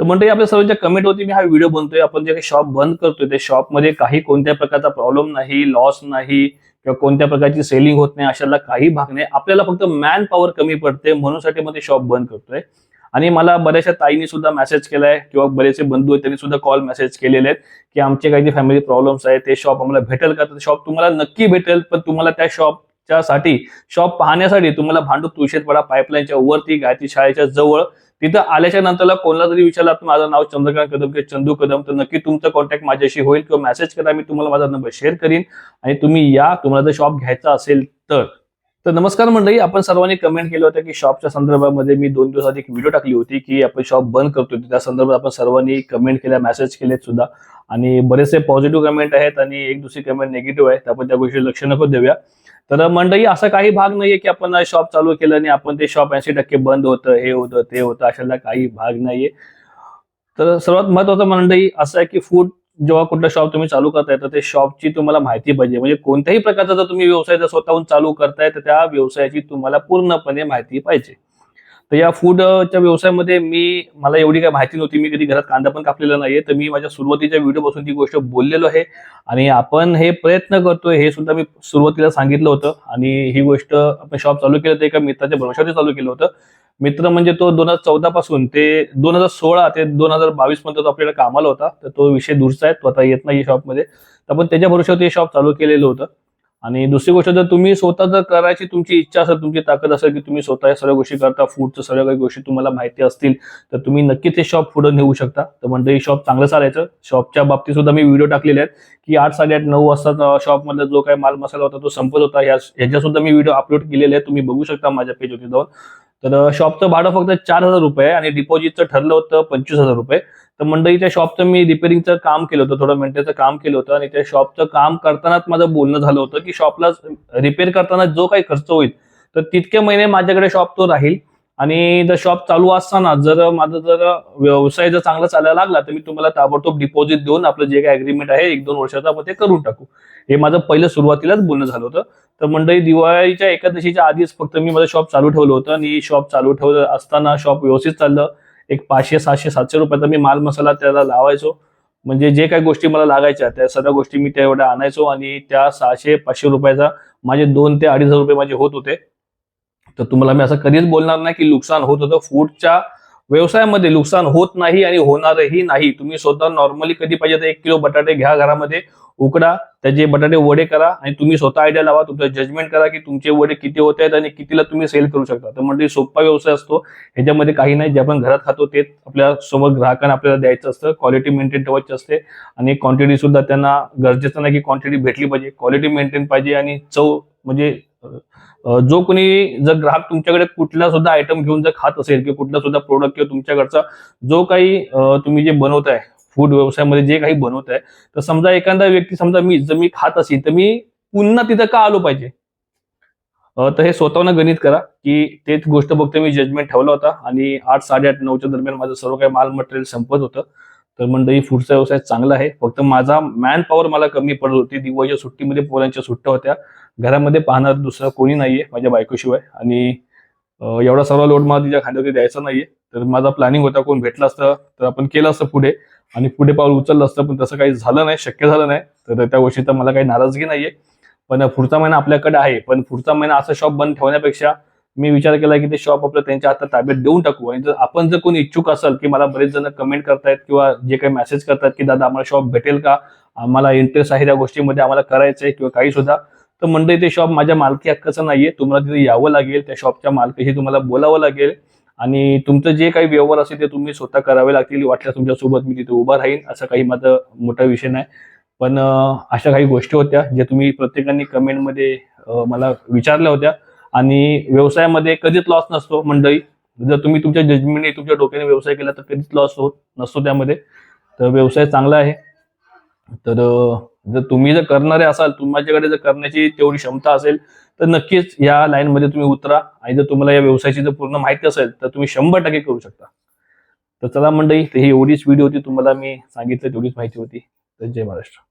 तर मंडळी आपल्या सर्वांच्या कमेंट होती मी हा व्हिडिओ बनतोय. आपण जे काही शॉप बंद करतोय त्या शॉपमध्ये काही कोणत्या प्रकारचा प्रॉब्लेम नाही लॉस नाही किंवा कोणत्या प्रकारची सेलिंग होत नाही अशाला काही भाग नाही. आपल्याला फक्त मॅन पॉवर कमी पडते म्हणूनसाठी मध्ये शॉप बंद करतोय. आणि मला बऱ्याचशा ताईंनी सुद्धा मेसेज केलाय किंवा बरेचसे बंधू आहेत त्यांनी सुद्धा कॉल मेसेज केलेले आहेत की आमचे काही जे फॅमिली प्रॉब्लेम्स आहेत ते शॉप आम्हाला भेटेल का? तर शॉप तुम्हाला नक्की भेटेल पण तुम्हाला त्या शॉप साठी शॉप पाहण्यासाठी तुम्हाला भांडू तुळशीतवाडा पाईपलाईनच्या वरती गायत्री शाळेच्या जवळ. तिथं आल्याच्या नंतरला कोणाला तरी विचारला तर माझं नाव चंद्रकांत कदम किंवा चंदू कदम तर नक्की तुमचा कॉन्टॅक्ट माझ्याशी होईल किंवा मेसेज करा मी तुम्हाला माझा नंबर शेअर करीन आणि तुम्ही या तुम्हाला जर शॉप घ्यायचा असेल तर. तर नमस्कार मंडळी आपण सर्वांनी कमेंट केलं होतं की शॉपच्या संदर्भामध्ये मी दोन दिवसात एक व्हिडिओ टाकली होती की आपण शॉप बंद करतो त्या संदर्भात आपण सर्वांनी कमेंट केल्या मेसेज केलेत सुद्धा. आणि बरेचसे पॉझिटिव्ह कमेंट आहेत आणि एक दुसरी कमेंट निगेटिव्ह आहे. आपण त्या गोष्टी लक्ष नको देऊया. तर मंडळी असा काही भाग नाहीये की आपण शॉप चालू केलं आणि आपण ते शॉप ऐंशी टक्के बंद होतं हे होतं ते होतं अशाला काही भाग नाहीये. तर सर्वात महत्वाचं मंडळी असं आहे की फूड जेव्हा कुठलं शॉप तुम्ही चालू करताय तर ते शॉपची तुम्हाला माहिती पाहिजे. म्हणजे कोणत्याही प्रकारचा जर तुम्ही व्यवसाय जर स्वतःहून चालू करताय तर त्या व्यवसायाची तुम्हाला पूर्णपणे माहिती पाहिजे. तर या फूडच्या व्यवसायामध्ये मी मला एवढी काही माहिती नव्हती. मी कधी घरात कांदा पण कापलेला नाहीये. तर मी माझ्या सुरुवातीच्या व्हिडिओपासून ती गोष्ट बोललेलो आहे. आणि आपण हे प्रयत्न करतोय हे सुद्धा मी सुरुवातीला सांगितलं होतं. आणि ही गोष्ट आपण शॉप चालू केलं तर एका मित्राच्या भरोशावर चालू केलं होतं. मित्र म्हणजे तो दोन हजार चौदा पासून ते दोन हजार सोळा ते दोन हजार बावीस पर्यंत तो आपल्याला कामाला होता. तर तो विषय दूरचा आहे. तो आता येत नाही शॉपमध्ये तर आपण त्याच्या भरोशावर ते शॉप चालू केलेलं होतं. आणि दुसरी गोष्ट जर तुम्ही स्वतः जर करायची तुमची इच्छा असेल तुमची ताकद असेल की तुम्ही स्वतः या सर्व गोष्टी करता फूडचं सर्व काही गोष्टी तुम्हाला माहिती असतील तर तुम्ही नक्कीच ते शॉप पुढे नेऊ शकता. तर म्हणजे शॉप चांगलं चालायचं. शॉपच्या बाबतीत सुद्धा मी व्हिडिओ टाकलेले आहेत की आठ साडेआठ नऊ वाजता शॉपमधला जो काही माल मसाला होता तो संपत होता. ह्याच्या सुद्धा मी व्हिडिओ अपलोड केलेले आहेत. तुम्ही बघू शकता माझ्या पेजवरती जाऊन. तर शॉपचं भाडं फक्त चार हजार रुपये आणि डिपॉझिटचं ठरलं होतं पंचवीस हजार रुपये. तर मंडळीच्या शॉपचं मी रिपेरिंगचं काम केलं होतं थोडं मेंटेनचं काम केलं होतं आणि त्या शॉपचं काम करतानाच माझं बोलणं झालं होतं की शॉपला रिपेअर करताना जो काही खर्च होईल तर तितके महिने माझ्याकडे शॉप तो राहील. आणि जर शॉप चालू असताना जर माझा जर व्यवसाय जर चांगला चालायला लागला तर मी तुम्हाला ताबडतोब डिपॉझिट देऊन आपलं जे काही अग्रीमेंट आहे एक दोन वर्षाचं आपण ते करून टाकू. हे माझं पहिलं सुरुवातीलाच बोलणं झालं होतं. तर मंडळी दिवाळीच्या एकादशीच्या आधीच फक्त मी माझं शॉप चालू ठेवलं होतं आणि शॉप चालू ठेवलं असताना शॉप व्यवस्थित चाललं. एक पाचशे सातशे सातशे रुपयाचा मी माल मसाला त्याला लावायचो. म्हणजे जे काही गोष्टी मला लागायच्या त्या सर्व गोष्टी मी त्या एवढ्या आणायचो आणि त्या सहाशे पाचशे रुपयाचा माझे दोन ते अडीच हजार रुपये माझे होत होते. तर तुम्हाला मी असं कधीच बोलणार नाही की नुकसान होत होतं. फूडच्या व्यवसायामध्ये नुकसान होत नाही आणि होणारही नाही. तुम्ही स्वतः नॉर्मली कधी पाहिजे तर एक किलो बटाटे घ्या घरामध्ये उकडा त्याचे बटाटे वडे करा आणि तुम्ही स्वतः आयडिया लावा तुमचं जजमेंट करा की तुमचे वडे किती होत आहेत आणि कितीला तुम्ही सेल करू शकता. तर म्हणजे सोपा व्यवसाय असतो. ह्याच्यामध्ये काही नाही. जे आपण घरात खातो तेच आपल्यासमोर ग्राहकांना आपल्याला द्यायचं असतं. क्वालिटी मेंटेन ठेवायची असते आणि क्वांटिटी सुद्धा त्यांना गरजेचं नाही की क्वांटिटी भेटली पाहिजे. क्वालिटी मेंटेन पाहिजे आणि चव म्हणजे जो कोणी जर ग्राहक तुमच्याकडे कुठला सुद्धा आयटम घेऊन जर खात असेल किंवा कुठला सुद्धा प्रोडक्ट किंवा तुमच्याकडचा जो काही तुम्ही जे बनवताय फूड व्यवसायामध्ये जे काही बनवत आहे तर समजा एखादा व्यक्ती समजा मी जर मी खात असेल तर मी पुन्हा तिथं का आलो पाहिजे? तर हे स्वतःनं गणित करा की तेच गोष्ट फक्त मी जजमेंट ठेवला होता आणि आठ साडेआठ नऊच्या दरम्यान माझं सर्व काही माल मटेरियल संपत होतं. तर मंडळी फूडचा व्यवसाय चांगला आहे. फक्त माझा मॅन पॉवर मला कमी पडत होती. दिवाळीच्या सुट्टीमध्ये पोरांच्या सुट्ट्या होत्या. घरामध्ये पाहणार दुसरं कोणी नाहीये माझ्या बायकोशिवाय. आणि एवढा सर्व लोड मला तिच्या खांद्यावरती द्यायचा नाहीये. तर माझा प्लॅनिंग होता कोण भेटला असतं तर आपण केलं असतं पुढे. आणि पुढे पाऊल उचललं असतं पण तसं काही झालं नाही शक्य झालं नाही. तर त्या गोष्टीचा मला काही नाराजगी नाहीये. पण पुढचा महिना आपल्याकडे आहे. पण पुढचा महिना असं शॉप बंद ठेवण्यापेक्षा मी विचार केला की ते शॉप आपलं त्यांच्या हातात ताब्यात देऊन टाकू. आणि जर आपण जर कोणी इच्छुक असेल की मला बरेच जण कमेंट करतायत किंवा जे काही मेसेज करतात की दादा आम्हाला शॉप भेटेल का? आम्हाला इंटरेस्ट आहे त्या गोष्टीमध्ये आम्हाला करायचं आहे किंवा काही सुद्धा. तर मंडळी ते शॉप माझ्या मालकी हक्काचं नाहीये. तुम्हाला तिथे यावं लागेल. त्या शॉपच्या मालकीशी तुम्हाला बोलावं लागेल. आणि तुमचं जे काही व्यवहार असेल ते तुम्ही स्वतः करावे लागतील. वाटल्यास तुमच्यासोबत मी तिथे उभा राहीन. असं काही माझा मोठा विषय नाही. पण अशा काही गोष्टी होत्या ज्या तुम्ही प्रत्येकाने कमेंटमध्ये मला विचारल्या होत्या. आणि व्यवसायामध्ये कधीच लॉस नसतो. मंडळी जर तुम्ही तुमच्या जजमेंटने तुमच्या डोक्याने व्यवसाय केला तर कधीच लॉस होत नसतो त्यामध्ये. तर व्यवसाय चांगला आहे. तर जर तुम्ही जर करणारे असाल तुमच्याकडे जर करण्याची तेवढी क्षमता असेल तर नक्कीच या लाईनमध्ये तुम्ही उतरा. आणि जर तुम्हाला या व्यवसायाची जर पूर्ण माहिती असेल तर तुम्ही शंभर टक्के करू शकता. तर चला मंडळी ही एवढीच व्हिडिओ होती. तुम्हाला मी सांगितलं तेवढीच माहिती होती. तर जय महाराष्ट्र.